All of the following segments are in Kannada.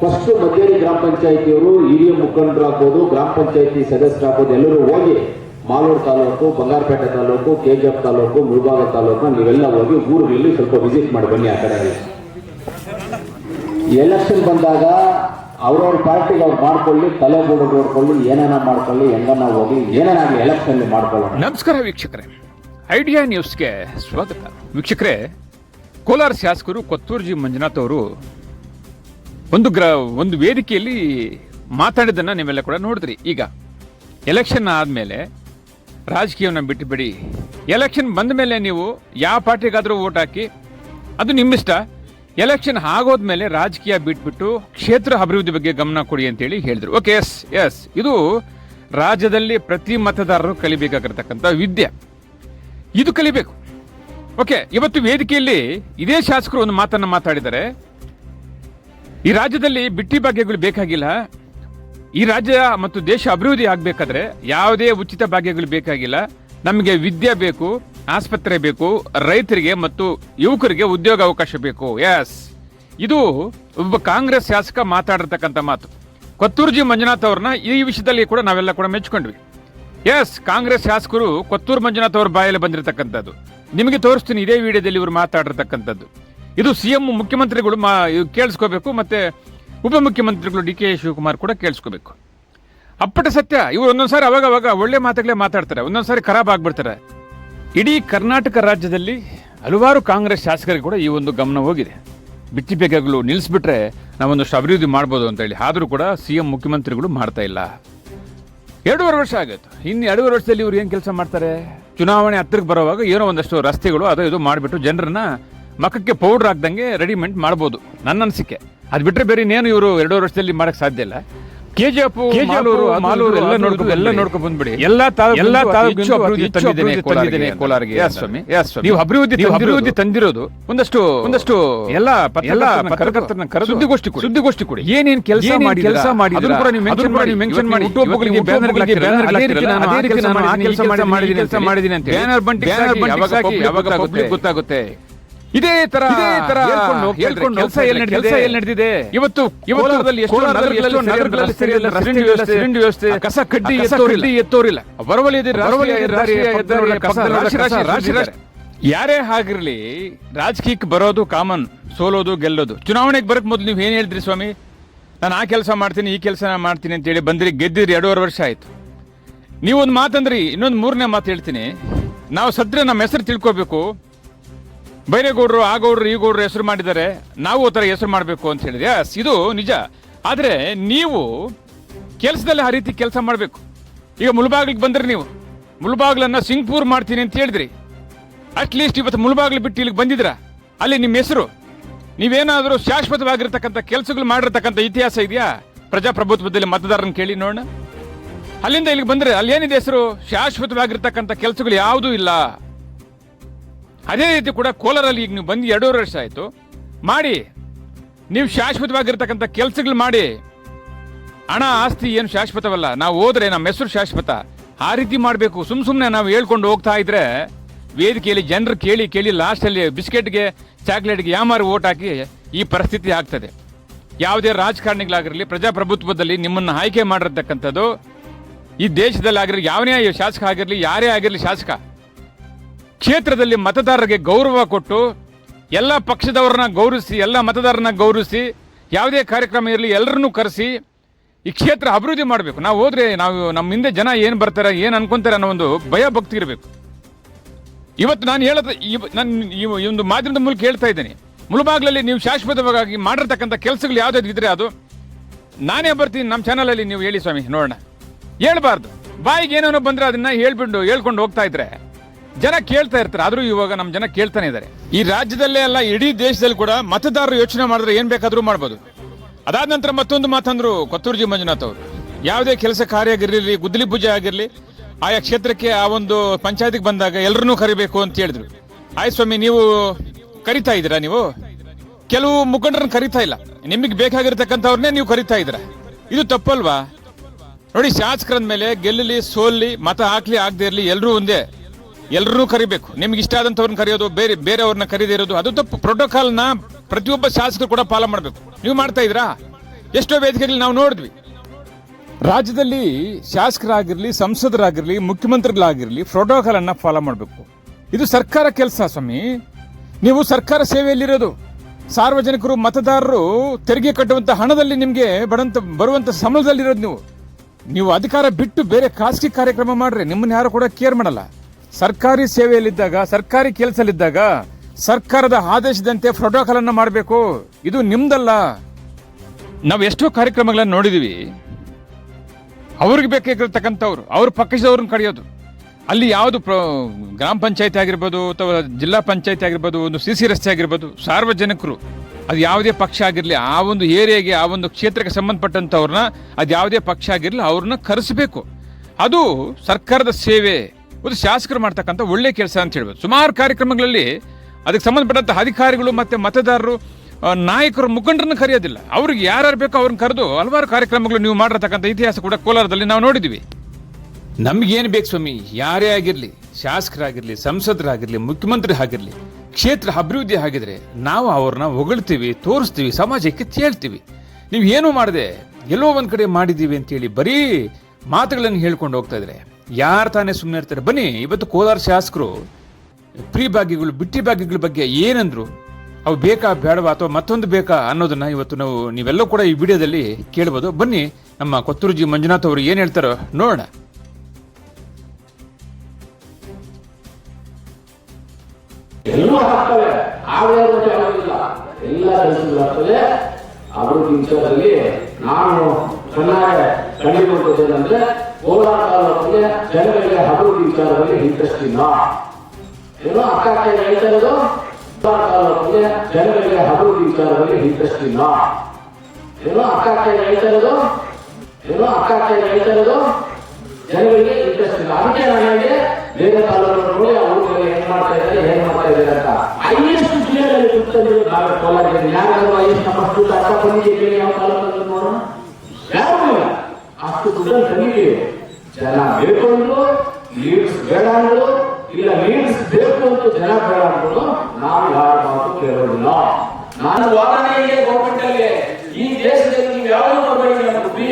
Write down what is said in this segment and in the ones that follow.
ಫಸ್ಟ್ ಮಧ್ಯಾಹ್ನ ಗ್ರಾಮ ಪಂಚಾಯಿತಿಯವರು ಹಿರಿಯ ಮುಖಂಡರು ಹಾಕೋದು ಗ್ರಾಮ ಪಂಚಾಯತಿ ಸದಸ್ಯರಾಗ್ಬೋದು, ಎಲ್ಲರೂ ಹೋಗಿ ಮಾಲೂರು ತಾಲೂಕು, ಬಂಗಾರಪೇಟೆ ತಾಲೂಕು, ಕೆಜಿಎಫ್ ತಾಲೂಕು, ಮುಳಬಾಗ ತಾಲೂಕು ನೀವೆಲ್ಲ ಹೋಗಿ ಊರುಗಳಲ್ಲಿ ಸ್ವಲ್ಪ ವಿಸಿಟ್ ಮಾಡಿ ಬನ್ನಿ ಆ ಕಡೆ ಎಲೆಕ್ಷನ್ ಬಂದಾಗ ಅವ್ರವ್ರ ಪಾರ್ಟಿಗೆ ಅವ್ರು ಮಾಡ್ಕೊಳ್ಳಿ, ತಲೆ ಬೋಡು ನೋಡ್ಕೊಳ್ಳಿ, ಏನೇನ ಮಾಡ್ಕೊಳ್ಳಿ, ಹೆಂಗನ ಹೋಗಿ ಏನೇನಾಗಲಿ ಎಲೆಕ್ಷನ್ ಮಾಡ್ಕೊಳ್ಳೋಣ. ನಮಸ್ಕಾರ ವೀಕ್ಷಕರೇ. ಐಡಿಯಾ ನ್ಯೂಸ್ಗೆ ಸ್ವಾಗತ. ವೀಕ್ಷಕರೇ, ಕೋಲಾರ ಶಾಸಕರು ಕೊತ್ತೂರ್ಜಿ ಮಂಜುನಾಥ್ ಅವರು ಒಂದು ಗ್ರ, ಒಂದು ವೇದಿಕೆಯಲ್ಲಿ ಮಾತಾಡಿದ್ದನ್ನು ನೀವೆಲ್ಲ ಕೂಡ ನೋಡಿದ್ರಿ. ಈಗ ಎಲೆಕ್ಷನ್ ಆದಮೇಲೆ ರಾಜಕೀಯವನ್ನು ಬಿಟ್ಟುಬಿಡಿ. ಎಲೆಕ್ಷನ್ ಬಂದ ಮೇಲೆ ನೀವು ಯಾವ ಪಾರ್ಟಿಗಾದರೂ ವೋಟ್ ಹಾಕಿ, ಅದು ನಿಮ್ಮಿಷ್ಟ. ಎಲೆಕ್ಷನ್ ಆಗೋದ್ಮೇಲೆ ರಾಜಕೀಯ ಬಿಟ್ಬಿಟ್ಟು ಕ್ಷೇತ್ರ ಅಭಿವೃದ್ಧಿ ಬಗ್ಗೆ ಗಮನ ಕೊಡಿ ಅಂತೇಳಿ ಹೇಳಿದ್ರು. ಓಕೆ ಎಸ್ ಎಸ್ ಇದು ರಾಜ್ಯದಲ್ಲಿ ಪ್ರತಿ ಮತದಾರರು ಕಲಿಬೇಕಾಗಿರ್ತಕ್ಕಂಥ ವಿದ್ಯೆ. ಇದು ಕಲಿಬೇಕು. ಓಕೆ ಇವತ್ತು ವೇದಿಕೆಯಲ್ಲಿ ಇದೇ ಶಾಸಕರು ಒಂದು ಮಾತನ್ನು ಮಾತಾಡಿದ್ದಾರೆ. ಈ ರಾಜ್ಯದಲ್ಲಿ ಬಿಟ್ಟಿ ಭಾಗ್ಯಗಳು ಬೇಕಾಗಿಲ್ಲ. ಈ ರಾಜ್ಯ ಮತ್ತು ದೇಶ ಅಭಿವೃದ್ಧಿ ಆಗಬೇಕಾದ್ರೆ ಯಾವುದೇ ಉಚಿತ ಭಾಗ್ಯಗಳು ಬೇಕಾಗಿಲ್ಲ. ನಮಗೆ ವಿದ್ಯೆ ಬೇಕು, ಆಸ್ಪತ್ರೆ ಬೇಕು, ರೈತರಿಗೆ ಮತ್ತು ಯುವಕರಿಗೆ ಉದ್ಯೋಗ ಅವಕಾಶ ಬೇಕು. ಎಸ್ ಇದು ಒಬ್ಬ ಕಾಂಗ್ರೆಸ್ ಶಾಸಕ ಮಾತಾಡಿರ್ತಕ್ಕಂಥ ಮಾತು. ಕೊತ್ತೂರ್ಜಿ ಮಂಜುನಾಥ್ ಅವ್ರನ್ನ ಈ ವಿಷಯದಲ್ಲಿ ಕೂಡ ನಾವೆಲ್ಲ ಕೂಡ ಮೆಚ್ಕೊಂಡ್ವಿ ಎಸ್ ಕಾಂಗ್ರೆಸ್ ಶಾಸಕರು ಕೊತ್ತೂರು ಮಂಜುನಾಥ್ ಅವ್ರ ಬಾಯಲ್ಲಿ ಬಂದಿರತಕ್ಕಂಥದ್ದು. ನಿಮಗೆ ತೋರಿಸ್ತೀನಿ ಇದೇ ವಿಡಿಯೋದಲ್ಲಿ ಇವರು ಮಾತಾಡಿರ್ತಕ್ಕಂಥದ್ದು. ಇದು ಸಿಎಂ ಮುಖ್ಯಮಂತ್ರಿಗಳು ಮಾ ಕೇಳಿಸ್ಕೋಬೇಕು ಮತ್ತೆ ಉಪಮುಖ್ಯಮಂತ್ರಿಗಳು ಡಿ ಕೆ ಶಿವಕುಮಾರ್ ಕೂಡ ಕೇಳಿಸ್ಕೋಬೇಕು. ಅಪ್ಪಟ ಸತ್ಯ, ಇವರು ಒಂದೊಂದ್ಸಾರಿ ಅವಾಗ ಅವಾಗ ಒಳ್ಳೆ ಮಾತುಗಳೇ ಮಾತಾಡ್ತಾರೆ ಒಂದೊಂದ್ಸಾರಿ ಖರಾಬ್ ಆಗ್ಬಿಡ್ತಾರೆ. ಇಡೀ ಕರ್ನಾಟಕ ರಾಜ್ಯದಲ್ಲಿ ಹಲವಾರು ಕಾಂಗ್ರೆಸ್ ಶಾಸಕರಿಗೆ ಕೂಡ ಈ ಒಂದು ಗಮನ ಹೋಗಿದೆ. ಬಿಚ್ಚಿ ಬೇಗಗಳು ನಿಲ್ಲಿಸ್ಬಿಟ್ರೆ ನಾವೊಂದಷ್ಟು ಅಭಿವೃದ್ಧಿ ಮಾಡ್ಬೋದು ಅಂತ ಹೇಳಿ, ಆದರೂ ಕೂಡ ಸಿ ಎಂ ಮುಖ್ಯಮಂತ್ರಿಗಳು ಮಾಡ್ತಾ ಇಲ್ಲ. ಎರಡೂವರೆ ವರ್ಷ ಆಗುತ್ತೆ ಇನ್ನು ಎರಡೂವರೆ ವರ್ಷದಲ್ಲಿ ಇವ್ರು ಏನು ಕೆಲಸ ಮಾಡ್ತಾರೆ? ಚುನಾವಣೆ ಹತ್ತಿರಕ್ಕೆ ಬರುವಾಗ ಏನೋ ಒಂದಷ್ಟು ರಸ್ತೆಗಳು ಅದು ಇದು ಮಾಡಿಬಿಟ್ಟು ಜನರನ್ನ ಮಕ್ಕಕ್ಕೆ ಪೌಡರ್ ಹಾಕ್ದಂಗೆ ರೆಡಿಮೇಡ್ ಮಾಡ್ಬೋದು ನನ್ನ ಅನಿಸಿಕೆ. ಅದು ಬಿಟ್ಟರೆ ಬೇರೆ ಇನ್ನೇನು ಇವರು ಎರಡೂವರೆ ವರ್ಷದಲ್ಲಿ ಮಾಡಕ್ ಸಾಧ್ಯ ಇಲ್ಲ. ಕೆಜಿಎಫ್ ಮಾಲೂರು ಮಾಲೂರು ಎಲ್ಲ ನೋಡ್ಕೊಂಡು ಎಲ್ಲ ನೋಡ್ಕೊಂಡು ಬಂದ್ಬಿಡಿ. ಎಲ್ಲ ಎಲ್ಲ ತಾಲೂಕು ಅಭಿವೃದ್ಧಿ ತಂದಿದ್ದೇನೆ ಕೋಲಾರಿಗೆ ಸ್ವಾಮಿ. ನೀವು ಅಭಿವೃದ್ಧಿ ಅಭಿವೃದ್ಧಿ ತಂದಿರೋದು. ಒಂದಷ್ಟು ಒಂದಷ್ಟು ಎಲ್ಲ ಎಲ್ಲ ಕರೆದು ಸುದ್ದಿಗೋಷ್ಠಿ ಕೊಡಿ. ಸುದ್ದಿಗೋಷ್ಠಿ ಕೊಡಿ. ಏನೇನ್ ಕೆಲಸ ಮಾಡಿ ಕೆಲಸ ಮಾಡಿ ಅದನ್ನು ಕೂಡ ನೀವು ಮೆನ್ಷನ್ ಮಾಡಿ. ಮೆನ್ಷನ್ ಮಾಡಿ. ಹುಟ್ಟುಹಬ್ಬಗಳಿಗೆ ಬ್ಯಾನರ್ಗಳಿಗೆ ಬ್ಯಾನರ್ ಅದೇ ರೀತಿ ನಾನು ಅದೇ ರೀತಿ ನಾನು ಕೆಲಸ ಮಾಡಿದ್ದೀನಿ ಕೆಲಸ ಮಾಡಿದ್ದೀನಿ ಅಂತ ಬ್ಯಾನರ್ ಬಂಟಿ ಯಾವಾಗ ಯಾವಾಗ ಪಬ್ಲಿಕ್ ಗೊತ್ತಾಗುತ್ತೆ? ಇದೇ ತರ ಇದೇ ತರ ಕೆಲಸ ಎಲ್ಲಿ ನಡೆದಿದೆ ಇವತ್ತು ಇವತ್ತರದಲ್ಲಿ ಎಷ್ಟು ನಗರಗಳಲ್ಲಿ ನಗರಗಳಲ್ಲಿ ಸರಿಯಲ್ಲ ಸಿಲಿಂಡರ್ ವ್ಯವಸ್ಥೆ ಕಸ ಕಡ್ಡಿ ಎತ್ತೋರಿಲ್ಲ. ರಾಶಿ ಯಾರೇ ಆಗಿರ್ಲಿ ರಾಜಕೀಯಕ್ಕೆ ಬರೋದು ಕಾಮನ್ ಸೋಲೋದು ಗೆಲ್ಲೋದು. ಚುನಾವಣೆಗೆ ಬರಕ್ ಮೊದಲು ನೀವು ಏನ್ ಹೇಳಿದ್ರಿ ಸ್ವಾಮಿ? ನಾನು ಆ ಕೆಲಸ ಮಾಡ್ತೀನಿ ಈ ಕೆಲಸ ಮಾಡ್ತೀನಿ ಅಂತ ಹೇಳಿ ಬಂದ್ರಿ ಗೆದ್ದಿರಿ ಎರಡೂವರೆ ವರ್ಷ ಆಯ್ತು. ನೀವೊಂದು ಮಾತಂದ್ರಿ ಇನ್ನೊಂದು ಮೂರನೇ ಮಾತು ಹೇಳ್ತೀನಿ. ನಾವು ಸದ್ರೆ ನಮ್ಮ ಹೆಸರು ತಿಳ್ಕೋಬೇಕು. ಬೈರೇಗೌಡರು ಆ ಗೌಡ್ರು ಈ ಗೌಡ್ರು ಹೆಸರು ಮಾಡಿದ್ದಾರೆ. ನಾವು ಆ ಥರ ಹೆಸರು ಮಾಡಬೇಕು ಅಂತ ಹೇಳಿದೆ ಎಸ್, ಇದು ನಿಜ. ಆದರೆ ನೀವು ಕೆಲಸದಲ್ಲಿ ಆ ರೀತಿ ಕೆಲಸ ಮಾಡಬೇಕು. ಈಗ ಮುಳಬಾಗ್ಲಿಗೆ ಬಂದ್ರಿ ನೀವು. ಮುಳಬಾಗ್ಲನ್ನು ಸಿಂಗ್ಪುರ್ ಮಾಡ್ತೀನಿ ಅಂತ ಹೇಳಿದ್ರಿ. ಅಟ್ಲೀಸ್ಟ್ ಇವತ್ತು ಮುಳಬಾಗ್ಲು ಬಿಟ್ಟು ಇಲ್ಲಿಗೆ ಬಂದಿದ್ರ ಅಲ್ಲಿ ನಿಮ್ಮ ಹೆಸರು. ನೀವೇನಾದರೂ ಶಾಶ್ವತವಾಗಿರ್ತಕ್ಕಂಥ ಕೆಲಸಗಳು ಮಾಡಿರ್ತಕ್ಕಂಥ ಇತಿಹಾಸ ಇದೆಯಾ? ಪ್ರಜಾಪ್ರಭುತ್ವದಲ್ಲಿ ಮತದಾರನ ಕೇಳಿ ನೋಡೋಣ. ಅಲ್ಲಿಂದ ಇಲ್ಲಿಗೆ ಬಂದರೆ ಅಲ್ಲಿ ಏನಿದೆ ಹೆಸರು? ಶಾಶ್ವತವಾಗಿರ್ತಕ್ಕಂಥ ಕೆಲಸಗಳು ಯಾವುದೂ ಇಲ್ಲ. ಅದೇ ರೀತಿ ಕೂಡ ಕೋಲಾರಲ್ಲಿ ಈಗ ನೀವು ಬಂದು ಎರಡೂವರೆ ವರ್ಷ ಆಯಿತು. ಮಾಡಿ, ನೀವು ಶಾಶ್ವತವಾಗಿರ್ತಕ್ಕಂಥ ಕೆಲಸಗಳು ಮಾಡಿ. ಹಣ, ಆಸ್ತಿ ಏನು ಶಾಶ್ವತವಲ್ಲ, ನಾವು ಹೋದ್ರೆ ನಮ್ಮ ಹೆಸರು ಶಾಶ್ವತ. ಆ ರೀತಿ ಮಾಡಬೇಕು. ಸುಮ್ ಸುಮ್ಮನೆ ನಾವು ಹೇಳ್ಕೊಂಡು ಹೋಗ್ತಾ ಇದ್ರೆ ವೇದಿಕೆಯಲ್ಲಿ ಜನರು ಕೇಳಿ ಕೇಳಿ ಲಾಸ್ಟಲ್ಲಿ ಬಿಸ್ಕೆಟ್ಗೆ, ಚಾಕ್ಲೇಟ್ಗೆ ಯಾಮಾರು ಓಟ್ ಹಾಕಿ ಈ ಪರಿಸ್ಥಿತಿ ಆಗ್ತದೆ. ಯಾವುದೇ ರಾಜಕಾರಣಿಗಳಾಗಿರಲಿ, ಪ್ರಜಾಪ್ರಭುತ್ವದಲ್ಲಿ ನಿಮ್ಮನ್ನು ಆಯ್ಕೆ ಮಾಡಿರ್ತಕ್ಕಂಥದ್ದು ಈ ದೇಶದಲ್ಲಿ ಆಗಿರಲಿ ಯಾವನೇ ಶಾಸಕ ಆಗಿರಲಿ, ಯಾರೇ ಆಗಿರಲಿ ಶಾಸಕ. ಕ್ಷೇತ್ರದಲ್ಲಿ ಮತದಾರರಿಗೆ ಗೌರವ ಕೊಟ್ಟು ಎಲ್ಲ ಪಕ್ಷದವರನ್ನ ಗೌರವಿಸಿ, ಎಲ್ಲ ಮತದಾರರನ್ನ ಗೌರವಿಸಿ, ಯಾವುದೇ ಕಾರ್ಯಕ್ರಮ ಇರಲಿ, ಎಲ್ಲರನ್ನೂ ಕರೆಸಿ ಈ ಕ್ಷೇತ್ರ ಅಭಿವೃದ್ಧಿ ಮಾಡಬೇಕು. ನಾವು ಹೋದ್ರೆ ನಾವು ನಮ್ಮ ಹಿಂದೆ ಜನ ಏನು ಬರ್ತಾರೆ, ಏನು ಅನ್ಕೊಂತಾರೆ ಅನ್ನೋ ಒಂದು ಭಯ ಭಕ್ತಿ ಇರಬೇಕು ಇವತ್ತು ನಾನು ಹೇಳದ ನಾನು ಈ ಒಂದು ಮಾಧ್ಯಮದ ಮೂಲಕ ಹೇಳ್ತಾ ಇದ್ದೇನೆ. ಮುಳುಬಾಗ್ಲಲ್ಲಿ ನೀವು ಶಾಶ್ವತವಾಗಿ ಮಾಡಿರ್ತಕ್ಕಂಥ ಕೆಲಸಗಳು ಯಾವುದಾದ್ರು ಇದ್ರೆ ಅದು ನಾನೇ ಬರ್ತೀನಿ, ನಮ್ಮ ಚಾನಲಲ್ಲಿ ನೀವು ಹೇಳಿ ಸ್ವಾಮಿ, ನೋಡೋಣ. ಹೇಳ್ಬಾರ್ದು. ಬಾಯಿಗೆ ಏನೇನೋ ಬಂದರೆ ಅದನ್ನ ಹೇಳ್ಬಿಟ್ಟು, ಹೇಳ್ಕೊಂಡು ಹೋಗ್ತಾ ಇದ್ರೆ ಜನ ಕೇಳ್ತಾ ಇರ್ತಾರೆ, ಆದರೂ ಇವಾಗ ನಮ್ಮ ಜನ ಕೇಳ್ತಾನೆ ಇದ್ದಾರೆ. ಈ ರಾಜ್ಯದಲ್ಲೇ ಅಲ್ಲ, ಇಡೀ ದೇಶದಲ್ಲಿ ಕೂಡ ಮತದಾರರು ಯೋಚನೆ ಮಾಡಿದ್ರೆ ಏನು ಬೇಕಾದರೂ ಮಾಡ್ಬೋದು. ಅದಾದ ನಂತರ ಮತ್ತೊಂದು ಮಾತಂದ್ರು ಕೊತ್ತೂರ್ಜಿ ಮಂಜುನಾಥ್ ಅವರು. ಯಾವುದೇ ಕೆಲಸ ಕಾರ್ಯ ಆಗಿರಲಿ ಗುದ್ದಲಿ ಪೂಜೆ ಆಗಿರಲಿ, ಆಯಾ ಕ್ಷೇತ್ರಕ್ಕೆ ಆ ಒಂದು ಪಂಚಾಯತಿಗೆ ಬಂದಾಗ ಎಲ್ಲರನ್ನೂ ಕರಿಬೇಕು ಅಂತ ಹೇಳಿದ್ರು. ಆಯ್ ಸ್ವಾಮಿ, ನೀವು ಕರಿತಾ ಇದ್ದೀರಾ ನೀವು? ಕೆಲವು ಮುಖಂಡರನ್ನ ಕರಿತಾ ಇಲ್ಲ. ನಿಮಗೆ ಬೇಕಾಗಿರ್ತಕ್ಕಂಥವ್ರನ್ನೇ ನೀವು ಕರಿತಾ ಇದ್ದೀರಾ? ಇದು ತಪ್ಪಲ್ವಾ? ನೋಡಿ, ಶಾಸಕರಂದ ಮೇಲೆ ಗೆಲ್ಲಲಿ, ಸೋಲ್ಲಿ, ಮತ ಹಾಕ್ಲಿ, ಆಗದೆ ಇರಲಿ ಎಲ್ಲರೂ ಒಂದೇ. ಎಲ್ಲರೂ ಕರಿಬೇಕು. ನಿಮ್ಗೆ ಇಷ್ಟ ಆದಂಥವ್ರನ್ನ ಕರೆಯೋದು, ಬೇರೆ, ಬೇರೆಯವ್ರನ್ನ ಕರೀದೇ ಇರೋದು, ಅದು ತಪ್ಪು. ಪ್ರೋಟೋಕಾಲ್ನ ಪ್ರತಿಯೊಬ್ಬ ಶಾಸಕರು ಕೂಡ ಪಾಲನೆ ಮಾಡಬೇಕು. ನೀವು ಮಾಡ್ತಾ ಇದ್ರಾ ಎಷ್ಟೋ ವೇದಿಕೆಗಳಲ್ಲಿ ನಾವು ನೋಡಿದ್ವಿ. ರಾಜ್ಯದಲ್ಲಿ ಶಾಸಕರಾಗಿರಲಿ, ಸಂಸದರಾಗಿರಲಿ, ಮುಖ್ಯಮಂತ್ರಿಗಳಾಗಿರಲಿ ಪ್ರೋಟೋಕಾಲ್ ಅನ್ನ ಫಾಲೋ ಮಾಡಬೇಕು. ಇದು ಸರ್ಕಾರ ಕೆಲಸ ಸ್ವಾಮಿ. ನೀವು ಸರ್ಕಾರ ಸೇವೆಯಲ್ಲಿರೋದು. ಸಾರ್ವಜನಿಕರು, ಮತದಾರರು ತೆರಿಗೆ ಕಟ್ಟುವಂತ ಹಣದಲ್ಲಿ ನಿಮಗೆ ಬಡಂತ ಬರುವಂಥ ಸಂಬಳದಲ್ಲಿರೋದು ನೀವು. ನೀವು ಅಧಿಕಾರ ಬಿಟ್ಟು ಬೇರೆ ಖಾಸಗಿ ಕಾರ್ಯಕ್ರಮ ಮಾಡ್ರಿ. ನಿಮ್ಮನ್ನ ಯಾರು ಕೂಡ ಕೇರ್ ಮಾಡಲ್ಲ. ಸರ್ಕಾರಿ ಸೇವೆಯಲ್ಲಿದ್ದಾಗ, ಸರ್ಕಾರಿ ಕೆಲಸದಲ್ಲಿದ್ದಾಗ ಸರ್ಕಾರದ ಆದೇಶದಂತೆ ಪ್ರೋಟೋಕಾಲ್ ಅನ್ನು ಮಾಡಬೇಕು. ಇದು ನಿಮ್ದಲ್ಲ. ನಾವು ಎಷ್ಟೋ ಕಾರ್ಯಕ್ರಮಗಳನ್ನು ನೋಡಿದೀವಿ. ಅವ್ರಿಗೆ ಬೇಕಾಗಿರ್ತಕ್ಕಂಥವ್ರು, ಅವ್ರ ಪಕ್ಷದವ್ರನ್ನ ಕಡಿಯೋದು. ಅಲ್ಲಿ ಯಾವುದು ಪ್ರ, ಗ್ರಾಮ ಪಂಚಾಯತಿ ಆಗಿರ್ಬೋದು ಅಥವಾ ಜಿಲ್ಲಾ ಪಂಚಾಯತಿ ಆಗಿರ್ಬೋದು, ಒಂದು ಸಿ ಸಿ ರಸ್ತೆ ಆಗಿರ್ಬೋದು, ಸಾರ್ವಜನಿಕರು, ಅದು ಯಾವುದೇ ಪಕ್ಷ ಆಗಿರಲಿ, ಆ ಒಂದು ಏರಿಯಾಗೆ, ಆ ಒಂದು ಕ್ಷೇತ್ರಕ್ಕೆ ಸಂಬಂಧಪಟ್ಟಂಥವ್ರನ್ನ ಅದು ಯಾವುದೇ ಪಕ್ಷ ಆಗಿರಲಿ, ಅವ್ರನ್ನ ಕರೆಸಬೇಕು. ಅದು ಸರ್ಕಾರದ ಸೇವೆ. ಒಂದು ಶಾಸಕರು ಮಾಡ್ತಕ್ಕಂಥ ಒಳ್ಳೆ ಕೆಲಸ ಅಂತ ಹೇಳ್ಬೋದು. ಸುಮಾರು ಕಾರ್ಯಕ್ರಮಗಳಲ್ಲಿ ಅದಕ್ಕೆ ಸಂಬಂಧಪಟ್ಟಂಥ ಅಧಿಕಾರಿಗಳು ಮತ್ತೆ ಮತದಾರರು ನಾಯಕರು, ಮುಖಂಡರನ್ನು ಕರೆಯೋದಿಲ್ಲ. ಅವ್ರಿಗೆ ಯಾರ್ಯಾರು ಬೇಕೋ ಅವ್ರನ್ನ ಕರೆದು ಹಲವಾರು ಕಾರ್ಯಕ್ರಮಗಳು ನೀವು ಮಾಡಿರತಕ್ಕಂಥ ಇತಿಹಾಸ ಕೂಡ ಕೋಲಾರದಲ್ಲಿ ನಾವು ನೋಡಿದ್ವಿ. ನಮ್ಗೇನು ಬೇಕು ಸ್ವಾಮಿ? ಯಾರೇ ಆಗಿರಲಿ, ಶಾಸಕರಾಗಿರಲಿ, ಸಂಸದರಾಗಿರಲಿ, ಮುಖ್ಯಮಂತ್ರಿ ಆಗಿರಲಿ, ಕ್ಷೇತ್ರ ಅಭಿವೃದ್ಧಿ ಆಗಿದ್ರೆ ನಾವು ಅವ್ರನ್ನ ಹೊಗಳ್ತೀವಿ, ತೋರಿಸ್ತೀವಿ, ಸಮಾಜಕ್ಕೆ ಹೇಳ್ತೀವಿ ನೀವು ಏನು ಮಾಡಿದೆ ಎಲ್ಲೋ ಒಂದು ಕಡೆ ಮಾಡಿದ್ದೀವಿ ಅಂತೇಳಿ ಬರೀ ಮಾತುಗಳನ್ನು ಹೇಳ್ಕೊಂಡು ಹೋಗ್ತಾ ಇದ್ರೆ ಯಾರು ತಾನೇ ಸುಮ್ಮನೆ ಇರ್ತಾರೆ? ಬನ್ನಿ, ಇವತ್ತು ಕೋಲಾರ ಶಾಸಕರು ಪ್ರೀ ಭಾಗ್ಯಗಳು ಬಿಟ್ಟಿ ಭಾಗ್ಯಗಳ ಬಗ್ಗೆ ಏನಂದ್ರು? ಅವು ಬೇಕಾ, ಬೇಡವಾ ಅಥವಾ ಮತ್ತೊಂದು ಬೇಕಾ ಅನ್ನೋದನ್ನ ಇವತ್ತು ನಾವು, ನೀವೆಲ್ಲ ಕೂಡ ಈ ವಿಡಿಯೋದಲ್ಲಿ ಕೇಳ್ಬೋದು. ಬನ್ನಿ, ನಮ್ಮ ಕೊತ್ತೂರುಜಿ ಮಂಜುನಾಥ್ ಅವರು ಏನ್ ಹೇಳ್ತಾರೋ ನೋಡೋಣ. ಎಲ್ಲೂ ಆಗ್ತವೆ ಆಗದೆ ಆಗೋದಿಲ್ಲ ಎಲ್ಲ ವಿಷಯದಲ್ಲಿ ನಾನು ಚೆನ್ನಾಗಿ ಕಂಡುಕೊಂಡದ್ದೇನೆಂದ್ರೆ ಕೋಲಾರ ತಾಲೂಕಿಗೆ ಜನಗಳಿಗೆ ಅಭಿವೃದ್ಧಿ ವಿಚಾರದಲ್ಲಿ ಇಂಟ್ರೆಸ್ಟ್ ಇಲ್ಲ ಏನೋ ಅಕ್ಕ ಹೇಳ್ತಾ ಇರೋದು ಕೋಲಾರ ತಾಲೂಕಿಗೆ ಜನಗಳಿಗೆ ಅಭಿವೃದ್ಧಿ ವಿಚಾರದಲ್ಲಿ ಇಂಟ್ರೆಸ್ಟ್ ಇಲ್ಲ ಏನೋ ಅಕ್ಕ ಹೇಳ್ತಾ ಇರೋದು ಏನೋ ಅಕ್ಕ ಹೇಳ್ತಾ ಇರೋದು ಜನಗಳಿಗೆ ಇಂಟ್ರೆಸ್ಟ್ ಇಲ್ಲ ನನಗೆ ಬೇರೆ ತಾಲೂಕು ನೋಡಿ ಅವರು ಏನ್ ಮಾಡ್ತಾ ಇದ್ದಾರೆ ಏನ್ ಮಾಡ್ತಾ ಇದ್ದಾರೆ ಅಂತ ಐಎಸ್ಟ್ ಜಿಲ್ಲೆಗಳಲ್ಲಿ ಸುತ್ತಲೂ ನಾವೇ ಕೋಲಾರದಲ್ಲಿ ಯಾರಾದ್ರೂ ಹೈಯೆಸ್ಟ್ ನಮ್ಮ ಅಕ್ಕ ಬಂದಿದ್ದೀವಿ ಯಾವ ತಾಲೂಕಲ್ಲಿ ನೋಡೋಣ ಯಾರು ಅಷ್ಟು ದುಡ್ಡನ್ನು ತಂದಿದ್ದೀವಿ ಜನ ಬೇಕು ಅಂದ್ರು ಲೀಡ್ಸ್ ಬೇಡ ಅಂದ್ರು, ಇಲ್ಲ ನೀಡ್ಸ್ ಬೇಕು ಅಂತ ಜನ ಬೇಡ ಅಂದ್ರು ನಾವು ಯಾರ ಮಾತು ಕೇಳೋದಿಲ್ಲ. ನಾನು ವಾದನೆ ಇದೆ ಗೌರ್ಮೆಂಟ್ ಅಲ್ಲಿ, ಈ ದೇಶದಲ್ಲಿ ನೀವು ಯಾವ್ದು ಮಾಡಬೇಡಿ ನಮ್ಮ ಬುದ್ಧಿ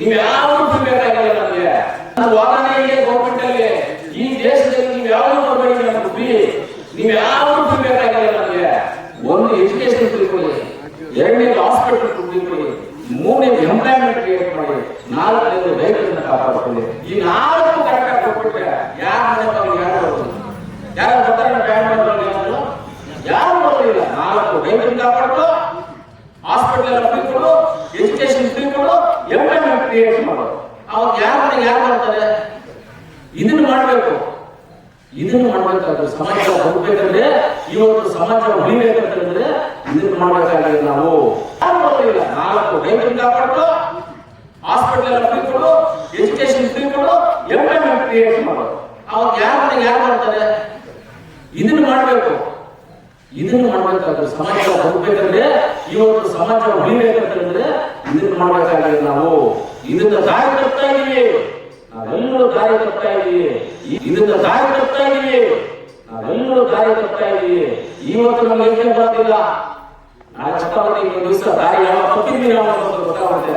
ನೀವು ಯಾವುದು ಬೇಕಾಗಿಲ್ಲ ನಮಗೆ ನಾನು ವಾದನೆ ಇದೆ ಗೌರ್ಮೆಂಟ್ ಅಲ್ಲಿ, ಈ ದೇಶದಲ್ಲಿ ನೀವು ಯಾವ್ದು ಮಾಡಬೇಡಿ ನಮ್ಮ ಗುಬ್ಬಿ ನೀವು ಯಾವುದು ಬೇಕಾಗಿಲ್ಲ ನಮಗೆ ಒಂದು ಎಜುಕೇಶನ್ ತಿಳ್ಕೊಳ್ಳಿ. ಎರಡನೇದು ಹಾಸ್ಪಿಟಲ್ ತಿಳ್ಕೊಳ್ಳಿ ಮೂರನೇದು ಎಂಪ್ಲಾಯ್ಮೆಂಟ್ ಕ್ರಿಯೇಟ್ ಮಾಡಿ ನಾಲ್ಕನೇದು ರೈತರನ್ನ ಕಾಪಾಡ್ಕೊಳ್ಳಿ ಈ ನಾಲ್ಕು ಕರೆಕ್ಟ್ ಕೊಟ್ಬಿಟ್ರೆ ಯಾರು ಯಾರು. ಯಾರು ಬರ್ತಾರೆ ಬ್ಯಾನ್ ಮಾಡೋರು ಯಾರು ಬರೋದಿಲ್ಲ ನಾಲ್ಕು ರೈತರನ್ನ ಕಾಪಾಡ್ಕೊ ಹಾಸ್ಪಿಟಲ್ ಫ್ರೀ ಕೊಡು ಎಜುಕೇಶನ್ ಫ್ರೀ ಕೊಡು ಎಂಪ್ಲಾಯ್ಮೆಂಟ್ ಕ್ರಿಯೇಟ್ ಮಾಡು. ಅವಾಗ ಯಾರು ಮನೆಗೆ ಯಾರು ಮಾಡ್ತಾರೆ? ಇದನ್ನ ಮಾಡಬೇಕು. ಇದನ್ನು ಮಾಡಬೇಕಾದ್ರೆ ಸಮಾಜ ಹೋಗ್ಬೇಕಂದ್ರೆ, ಇವತ್ತು ಸಮಾಜ ಉಳಿಬೇಕಂತಂದ್ರೆ ಇದನ್ನು ಮಾಡಬೇಕಾಗಿದೆ ನಾವು. ನಾಲ್ಕು ರೈತರನ್ನ ಕಾಪಾಡ್ಕೊಂಡು ಹಾಸ್ಪಿಟಲ್ ಕೊಡು ಎಜುಕೇಶನ್ ಕೊಡು ಎಂಪ್ಲಾಯ್ಮೆಂಟ್ ಕ್ರಿಯೇಟ್ ಮಾಡು ಅವಾಗ ಯಾರು ಮನೆಗೆ ಯಾರು ಮಾಡ್ತಾರೆ? ಇದನ್ನ ಮಾಡಬೇಕು. ಇದನ್ನು ಮಾಡಬೇಕಾದ್ರೆ ಸಮಾಜ ಹೋಗ್ಬೇಕಂದ್ರೆ ಇವತ್ತು ಸಮಾಜ ಉಳಿಬೇಕಂತಂದ್ರೆ ಇದನ್ನ ಮಾಡಬೇಕಾಗಿದೆ ನಾವು ಇದನ್ನ ದಾರಿ ತಪ್ತಾ ಇದೀವಿ. ನಾವೆಲ್ಲರೂ ದಾರಿ ತಪ್ತಾ ಇದೀವಿ. ಇದನ್ನ ದಾರಿ ತಪ್ತಾ ಇದೀವಿ. ನಾವೆಲ್ಲರೂ ದಾರಿ ತಪ್ತಾ ಇದೀವಿ. ಇವತ್ತು ನಮ್ಗೆ ಯೋಚನೆ ಬರ್ತಿಲ್ಲ ನಾಳೆ ಗೊತ್ತಾಗುತ್ತೆ ಒಂದು ದಿವಸ ದಾರಿ ಯಾವ ತಪ್ಪಿದ್ವಿ ನಾವು ಗೊತ್ತಾಗುತ್ತೆ.